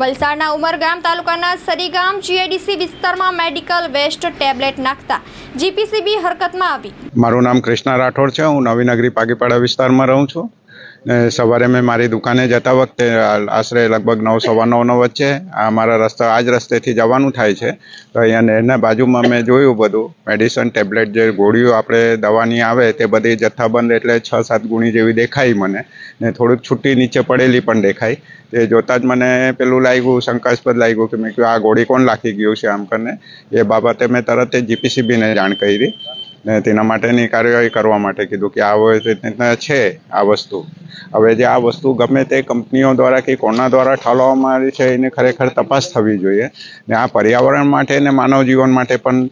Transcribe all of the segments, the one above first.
વલસાડના ઉમરગામ તાલુકાના સરીગામ જીઆઈડીસી વિસ્તારમાં મેડિકલ વેસ્ટ ટેબ્લેટ નાખતા જીપીસીબી હરકતમાં આવી. મારું નામ કૃષ્ણા રાઠોડ છે. હું નવીનગરી પાગીપાડા વિસ્તારમાં રહું છું. ને સવારે મેં મારી દુકાને જતા વખતે આશરે લગભગ નવ, સવા નવનો વચ્ચે, આ મારા રસ્તા આ જ રસ્તેથી જવાનું થાય છે. તો અહીંયા નહેરના બાજુમાં મેં જોયું બધું મેડિસન ટેબ્લેટ જે ગોળીઓ આપણે દવાની આવે, તે બધી જથ્થાબંધ એટલે છ, સાત ગુણી જેવી દેખાઈ મને. ને થોડીક છૂટી નીચે પડેલી પણ દેખાઈ તે જોતાં જ મને પેલું લાગ્યું, શંકાસ્પદ લાગ્યું કે મેં કહ્યું આ ગોળી કોણ લાખી ગયું છે આમ કરીને? એ બાબતે મેં તરત જ જીપીસીબીને જાણ કરી. ને તેના માટેની કાર્યવાહી કરવા માટે કીધું કે આ રીતના છે આ વસ્તુ. હવે જે આ વસ્તુ ગમે તે કંપનીઓ દ્વારા કે કોના દ્વારા ઠાલવવામાં આવી છે, એની ખરેખર તપાસ થવી જોઈએ. ને આ પર્યાવરણ માટે ને માનવ જીવન માટે પણ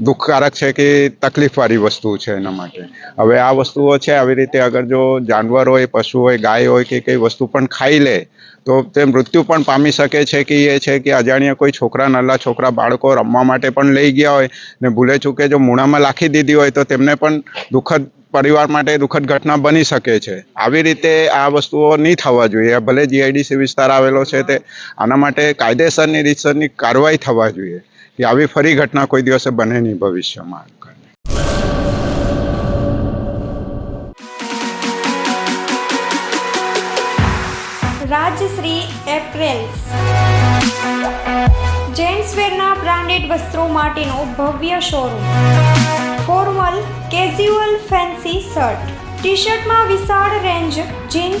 દુઃખકારક છે કે તકલીફવાળી વસ્તુ છે એના માટે. હવે આ વસ્તુઓ છે, આવી રીતે અગર જો જાનવર હોય, પશુ હોય, ગાય હોય કે કઈ વસ્તુ પણ ખાઈ લે, તો તે મૃત્યુ પણ પામી શકે છે કે એ છે કે અજાણ્યા કોઈ છોકરા નલ્લા છોકરા, બાળકો રમવા માટે પણ લઈ ગયા હોય ને ભૂલે ચૂકે જો મૂણામાં લાખી દીધી હોય, તો તેમને પણ દુઃખદ પરિવાર માટે દુઃખદ ઘટના બની શકે છે. આવી રીતે આ વસ્તુઓ નહીં થવા જોઈએ. ભલે જીઆઈડીસી વિસ્તાર આવેલો છે તે, આના માટે કાયદેસરની રીતસરની કાર્યવાહી થવા જોઈએ. કે આવી ફરી ઘટના કોઈ દિવસે બને નહીં ભવિષ્યમાં. રાજશ્રી એપ્રેલ્સ. જેન્ટ્સવેરના બ્રાન્ડેડ વસ્ત્રો માટેનો ભવ્ય showroom. Formal casual fancy shirt. T શર્ટમાં વિશાળ રેન્જ જીન્સ